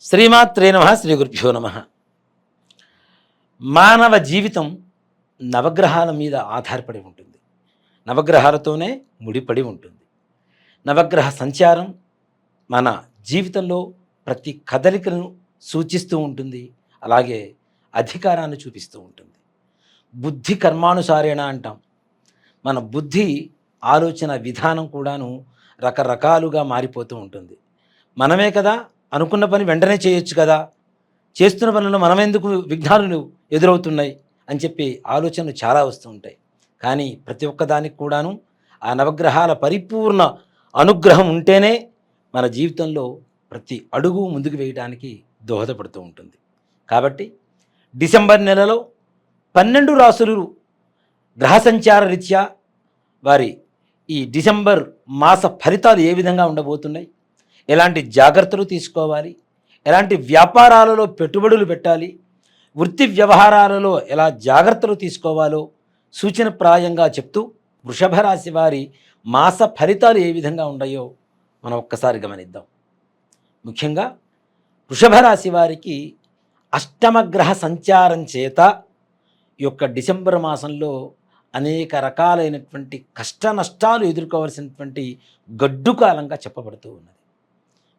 శ్రీమాత్రే నమ శ్రీ గురుభ్యో నమ. మానవ జీవితం నవగ్రహాల మీద ఆధారపడి ఉంటుంది. నవగ్రహాలతోనే ముడిపడి ఉంటుంది. నవగ్రహ సంచారం మన జీవితంలో ప్రతి కదలికను సూచిస్తూ ఉంటుంది. అలాగే అధికారాన్ని చూపిస్తూ ఉంటుంది. బుద్ధి కర్మానుసారేణ అంటాం. మన బుద్ధి ఆలోచన విధానం కూడాను రకరకాలుగా మారిపోతూ ఉంటుంది. మనమే కదా అనుకున్న పని వెంటనే చేయొచ్చు కదా. చేస్తున్న పనులు మనమెందుకు విఘ్నాలు ఎదురవుతున్నాయి అని చెప్పి ఆలోచనలు చాలా వస్తూ ఉంటాయి. కానీ ప్రతి ఒక్కదానికి కూడాను ఆ నవగ్రహాల పరిపూర్ణ అనుగ్రహం ఉంటేనే మన జీవితంలో ప్రతి అడుగు ముందుకు వేయడానికి దోహదపడుతూ ఉంటుంది. కాబట్టి డిసెంబర్ నెలలో పన్నెండు రాసులు గ్రహ సంచార రీత్యా వారి ఈ డిసెంబర్ మాస ఫలితాలు ఏ విధంగా ఉండబోతున్నాయి? ఎలాంటి జాగ్రత్తలు తీసుకోవాలి? ఎలాంటి వ్యాపారాలలో పెట్టుబడులు పెట్టాలి? వృత్తి వ్యవహారాలలో ఎలా జాగ్రత్తలు తీసుకోవాలో సూచనప్రాయంగా చెప్తూ వృషభ రాశి వారి మాస ఫలితాలు ఏ విధంగా ఉన్నాయో మనం ఒక్కసారి గమనిద్దాం. ముఖ్యంగా వృషభ రాశి వారికి అష్టమగ్రహ సంచారం చేత ఈ యొక్క డిసెంబర్ మాసంలో అనేక రకాలైనటువంటి కష్ట నష్టాలు ఎదుర్కోవాల్సినటువంటి గడ్డు కాలంగా చెప్పబడుతూ ఉన్నది.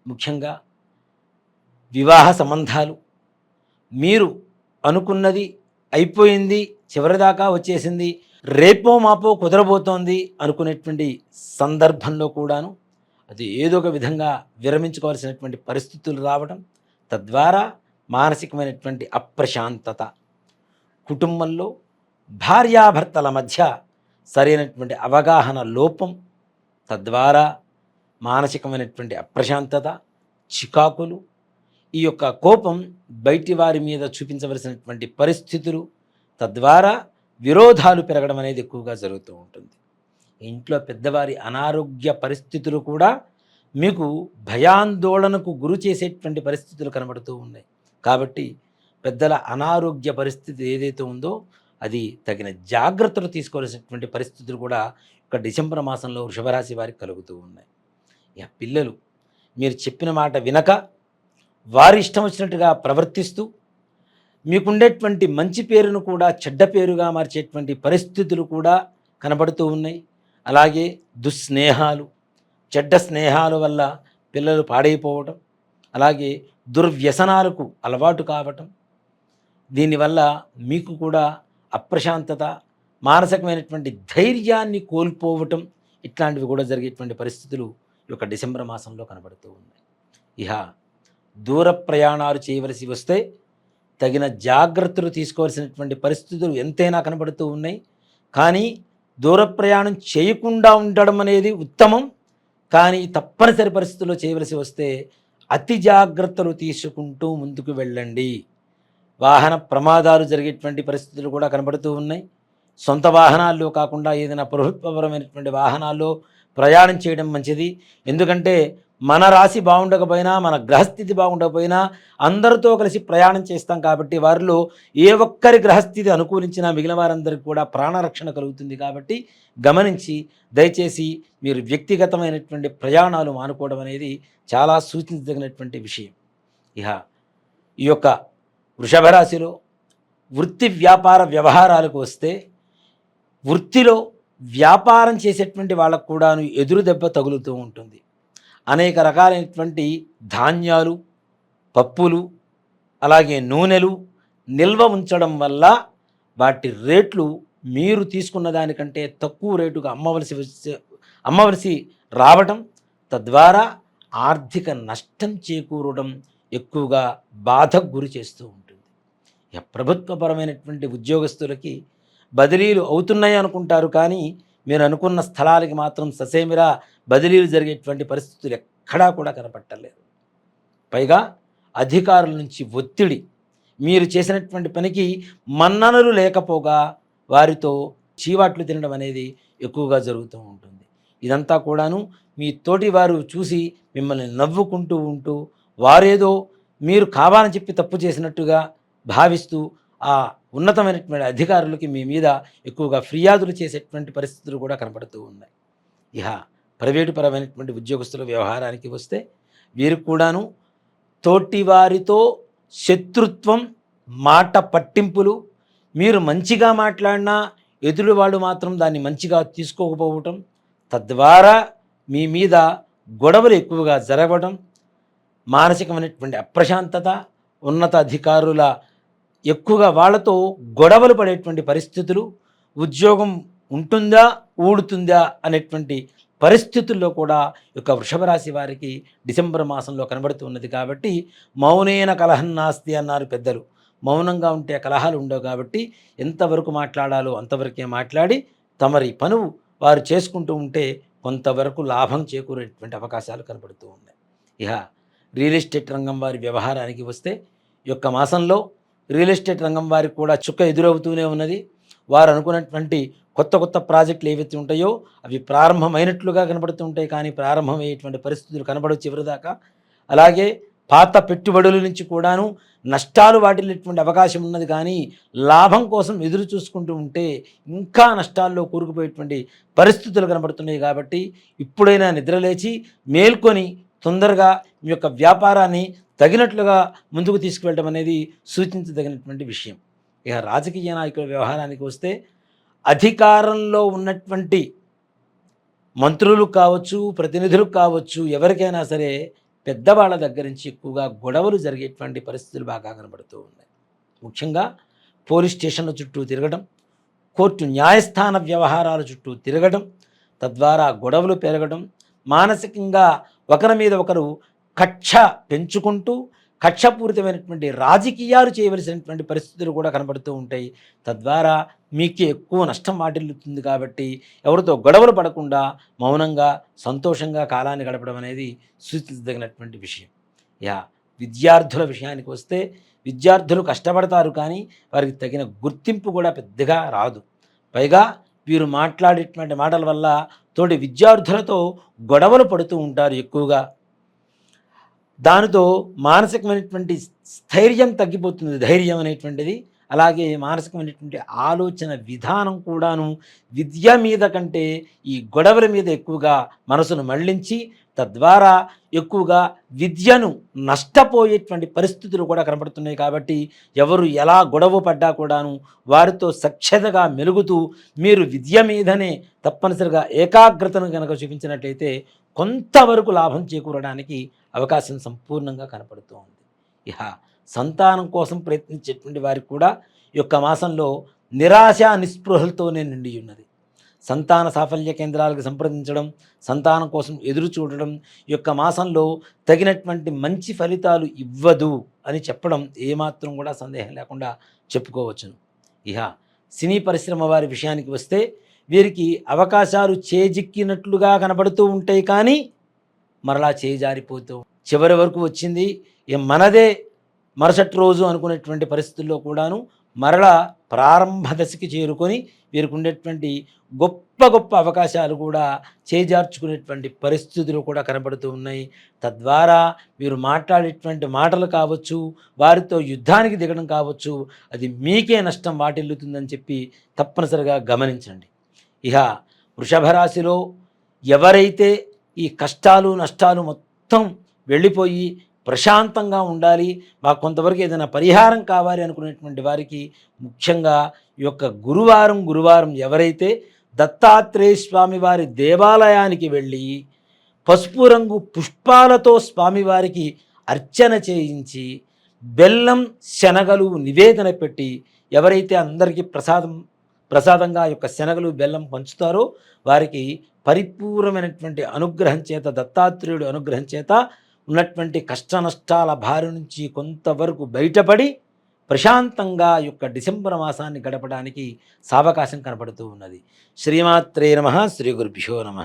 ముఖ్యంగా వివాహ సంబంధాలు. మీరు అనుకున్నది అయిపోయింది చివరిదాకా వచ్చేసింది రేపో మాపో కుదరబోతోంది అనుకునేటువంటి సందర్భంలో కూడాను అది ఏదో ఒక విధంగా విరమించుకోవాల్సినటువంటి పరిస్థితులు రావడం తద్వారా మానసికమైనటువంటి అప్రశాంతత. కుటుంబంలో భార్యాభర్తల మధ్య సరైనటువంటి అవగాహన లోపం తద్వారా మానసికమైనటువంటి అప్రశాంతత చికాకులు ఈ యొక్క కోపం బయటి వారి మీద చూపించవలసినటువంటి పరిస్థితులు తద్వారా విరోధాలు పెరగడం అనేది ఎక్కువగా జరుగుతూ ఉంటుంది. ఇంట్లో పెద్దవారి అనారోగ్య పరిస్థితులు కూడా మీకు భయాందోళనకు గురి చేసేటువంటి పరిస్థితులు కనబడుతూ ఉన్నాయి. కాబట్టి పెద్దల అనారోగ్య పరిస్థితి ఏదైతే ఉందో అది తగిన జాగ్రత్తలు తీసుకోవాల్సినటువంటి పరిస్థితులు కూడా ఇక డిసెంబర్ మాసంలో వృషభరాశి వారికి కలుగుతూ ఉన్నాయి. ఇక పిల్లలు మీరు చెప్పిన మాట వినక వారి ఇష్టం వచ్చినట్టుగా ప్రవర్తిస్తూ మీకుండేటువంటి మంచి పేరును కూడా చెడ్డ పేరుగా మార్చేటువంటి పరిస్థితులు కూడా కనబడుతూ ఉన్నాయి. అలాగే దుస్నేహాలు చెడ్డ స్నేహాల వల్ల పిల్లలు పాడైపోవటం అలాగే దుర్వ్యసనాలకు అలవాటు కావటం దీనివల్ల మీకు కూడా అప్రశాంతత మానసికమైనటువంటి ధైర్యాన్ని కోల్పోవటం ఇట్లాంటివి కూడా జరిగేటువంటి పరిస్థితులు యొక్క డిసెంబర్ మాసంలో కనబడుతూ ఉన్నాయి ఇహ దూర ప్రయాణాలు చేయవలసి వస్తే తగిన జాగ్రత్తలు తీసుకోవాల్సినటువంటి పరిస్థితులు ఎంతైనా కనబడుతూ ఉన్నాయి. కానీ దూర ప్రయాణం చేయకుండా ఉండడం అనేది ఉత్తమం. కానీ తప్పనిసరి పరిస్థితుల్లో చేయవలసి వస్తే అతి జాగ్రత్తలు తీసుకుంటూ ముందుకు వెళ్ళండి. వాహన ప్రమాదాలు జరిగేటువంటి పరిస్థితులు కూడా కనబడుతూ ఉన్నాయి. సొంత వాహనాల్లో కాకుండా ఏదైనా ప్రభుత్వపరమైనటువంటి వాహనాల్లో ప్రయాణం చేయడం మంచిది. ఎందుకంటే మన రాశి బాగుండకపోయినా మన గ్రహస్థితి బాగుండకపోయినా అందరితో కలిసి ప్రయాణం చేస్తాం కాబట్టి వారిలో ఏ ఒక్కరి గ్రహస్థితి అనుకూలించినా మిగిలిన వారందరికీ కూడా ప్రాణరక్షణ కలుగుతుంది కాబట్టి గమనించి దయచేసి మీరు వ్యక్తిగతమైనటువంటి ప్రయాణాలు మానుకోవడం అనేది చాలా సూచించదగినటువంటి విషయం. ఇహ ఈ యొక్క వృషభ రాశిలో వృత్తి వ్యాపార వ్యవహారాలకు వస్తే వృత్తిలో వ్యాపారం చేసేటువంటి వాళ్ళకు కూడాను ఎదురు దెబ్బ తగులుతూ ఉంటుంది. అనేక రకాలైనటువంటి ధాన్యాలు పప్పులు అలాగే నూనెలు నిల్వ ఉంచడం వల్ల వాటి రేట్లు మీరు తీసుకున్న దానికంటే తక్కువ రేటుగా అమ్మవలసి అమ్మవలసి రావటం తద్వారా ఆర్థిక నష్టం చేకూరడం ఎక్కువగా బాధకు గురి చేస్తూ ఉంటుంది. ఇక ప్రభుత్వపరమైనటువంటి ఉద్యోగస్తులకి బదిలీలు అవుతున్నాయి అనుకుంటారు కానీ మీరు అనుకున్న స్థలాలకి మాత్రం ససేమిరా బదిలీలు జరిగేటువంటి పరిస్థితులు ఎక్కడా కూడా కనపట్టలేదు. పైగా అధికారుల నుంచి ఒత్తిడి. మీరు చేసినటువంటి పనికి మన్ననలు లేకపోగా వారితో చీవాట్లు తినడం అనేది ఎక్కువగా జరుగుతూ ఉంటుంది. ఇదంతా కూడాను మీ తోటి వారు చూసి మిమ్మల్ని నవ్వుకుంటూ ఉంటూ వారేదో మీరు కావాలని చెప్పి తప్పు చేసినట్టుగా భావిస్తూ ఆ ఉన్నతమైనటువంటి అధికారులకి మీ మీద ఎక్కువగా ఫిర్యాదులు చేసేటువంటి పరిస్థితులు కూడా కనపడుతూ ఉన్నాయి. ఇహ ప్రైవేటు పరమైనటువంటి ఉద్యోగస్తుల వ్యవహారానికి వస్తే వీరికి కూడాను తోటివారితో శత్రుత్వం మాట పట్టింపులు మీరు మంచిగా మాట్లాడినా ఎదురువాడు మాత్రం దాన్ని మంచిగా తీసుకోకపోవటం తద్వారా మీ మీద గొడవలు ఎక్కువగా జరగడం మానసికమైనటువంటి అప్రశాంతత ఉన్నత అధికారుల ఎక్కువగా వాళ్ళతో గొడవలు పడేటువంటి పరిస్థితులు ఉద్యోగం ఉంటుందా ఊడుతుందా అనేటువంటి పరిస్థితుల్లో కూడా యొక్క వృషభ రాశి వారికి డిసెంబర్ మాసంలో కనబడుతున్నది కాబట్టి మౌనేన కలహం నాస్తి అన్నారు పెద్దలు. మౌనంగా ఉంటే కలహాలు ఉండవు కాబట్టి ఎంతవరకు మాట్లాడాలో అంతవరకే మాట్లాడి తమరి పనువు వారు చేసుకుంటూ ఉంటే కొంతవరకు లాభం చేకూరేటువంటి అవకాశాలు కనబడుతూ ఉన్నాయి. ఇహ రియల్ ఎస్టేట్ రంగం వారి వ్యవహారానికి వస్తే యొక్క మాసంలో రియల్ ఎస్టేట్ రంగం వారికి కూడా చుక్క ఎదురవుతూనే ఉన్నది. వారు అనుకున్నటువంటి కొత్త కొత్త ప్రాజెక్టులు ఏవైతే ఉంటాయో అవి ప్రారంభమైనట్లుగా కనబడుతుంటాయి కానీ ప్రారంభమయ్యేటువంటి పరిస్థితులు కనబడవు చివరిదాకా అలాగే పాత పెట్టుబడుల నుంచి కూడాను నష్టాలు వాటిల్లేటువంటి అవకాశం ఉన్నది. కానీ లాభం కోసం ఎదురు చూసుకుంటూ ఉంటే ఇంకా నష్టాల్లో కూరుకుపోయేటువంటి పరిస్థితులు కనబడుతున్నాయి కాబట్టి ఇప్పుడైనా నిద్రలేచి మేల్కొని తొందరగా మీ యొక్క వ్యాపారాన్ని తగినట్లుగా ముందుకు తీసుకువెళ్ళడం అనేది సూచించదగినటువంటి విషయం. ఇక రాజకీయ నాయకుల వ్యవహారానికి వస్తే అధికారంలో ఉన్నటువంటి మంత్రులు కావచ్చు ప్రతినిధులు కావచ్చు ఎవరికైనా సరే పెద్దవాళ్ళ దగ్గర నుంచి ఎక్కువగా గొడవలు జరిగేటువంటి పరిస్థితులు బాగా కనబడుతూ ఉన్నాయి. ముఖ్యంగా పోలీస్ స్టేషన్ల చుట్టూ తిరగడం కోర్టు న్యాయస్థాన వ్యవహారాల చుట్టూ తిరగడం తద్వారా గొడవలు పెరగడం మానసికంగా ఒకరి మీద ఒకరు కక్ష పెంచుకుంటూ కక్షపూరితమైనటువంటి రాజకీయాలు చేయవలసినటువంటి పరిస్థితులు కూడా కనబడుతూ ఉంటాయి. తద్వారా మీకు ఎక్కువ నష్టం వాటిల్లుతుంది కాబట్టి ఎవరితో గొడవలు పడకుండా మౌనంగా సంతోషంగా కాలాన్ని గడపడం అనేది సూచించదగినటువంటి విషయం. యా విద్యార్థుల విషయానికి వస్తే విద్యార్థులు కష్టపడతారు కానీ వారికి తగిన గుర్తింపు కూడా పెద్దగా రాదు. పైగా వీరు మాట్లాడేటువంటి మాటల వల్ల తోటి విద్యార్థులతో గొడవలు పడుతూ ఉంటారు ఎక్కువగా. దానితో మానసికమైనటువంటి స్థైర్యం తగ్గిపోతుంది ధైర్యం అనేటువంటిది. అలాగే మానసికమైనటువంటి ఆలోచన విధానం కూడాను విద్య మీద కంటే ఈ గొడవల మీద ఎక్కువగా మనసును మళ్ళించి తద్వారా ఎక్కువగా విద్యను నష్టపోయేటువంటి పరిస్థితులు కూడా కనబడుతున్నాయి కాబట్టి ఎవరు ఎలా గొడవ పడ్డా కూడాను వారితో సఖ్యతగా మెలుగుతూ మీరు విద్య మీదనే తప్పనిసరిగా ఏకాగ్రతను కనుక చూపించినట్లయితే కొంతవరకు లాభం చేకూరడానికి అవకాశం సంపూర్ణంగా కనపడుతూ ఉంది. ఇహ సంతానం కోసం ప్రయత్నించేటువంటి వారికి కూడా ఈ యొక్క మాసంలో నిరాశ నిస్పృహలతోనే నిండి ఉన్నది. సంతాన సాఫల్య కేంద్రాలకు సంప్రదించడం సంతానం కోసం ఎదురు చూడడం ఈ యొక్క మాసంలో తగినటువంటి మంచి ఫలితాలు ఇవ్వదు అని చెప్పడం ఏమాత్రం కూడా సందేహం లేకుండా చెప్పుకోవచ్చును. ఇహ సినీ పరిశ్రమ వారి విషయానికి వస్తే వీరికి అవకాశాలు చేజిక్కినట్లుగా కనబడుతూ ఉంటాయి కానీ మరలా చేజారిపోతూ చివరి వరకు వచ్చింది. మనదే మరుసటి రోజు అనుకునేటువంటి పరిస్థితుల్లో కూడాను మరలా ప్రారంభ దశకి చేరుకొని వీరికి ఉండేటువంటి గొప్ప గొప్ప అవకాశాలు కూడా చేజార్చుకునేటువంటి పరిస్థితులు కూడా కనబడుతూ ఉన్నాయి. తద్వారా వీరు మాట్లాడేటువంటి మాటలు కావచ్చు వారితో యుద్ధానికి దిగడం కావచ్చు అది మీకే నష్టం వాటిల్లుతుందని చెప్పి తప్పనిసరిగా గమనించండి. ఇక వృషభ రాశిలో ఎవరైతే ఈ కష్టాలు నష్టాలు మొత్తం వెళ్ళిపోయి ప్రశాంతంగా ఉండాలి మాకు కొంతవరకు ఏదైనా పరిహారం కావాలి అనుకునేటువంటి వారికి ముఖ్యంగా ఈ యొక్క గురువారం గురువారం ఎవరైతే దత్తాత్రేయ స్వామి వారి దేవాలయానికి వెళ్ళి పసుపు రంగు పుష్పాలతో స్వామివారికి అర్చన చేయించి బెల్లం శనగలు నివేదన పెట్టి ఎవరైతే అందరికీ ప్రసాదం ప్రసాదంగా యొక్క శనగలు బెల్లం పంచుతారో. వారికి పరిపూర్ణమైనటువంటి అనుగ్రహం చేత దత్తాత్రేయుడు అనుగ్రహం చేత ఉన్నటువంటి కష్ట నష్టాల బారి నుంచి కొంతవరకు బయటపడి ప్రశాంతంగా యొక్క డిసెంబర్ మాసాన్ని గడపడానికి సావకాశం కనపడుతూ ఉన్నది. శ్రీమాత్రే నమ. శ్రీ గురుభ్యో నమ.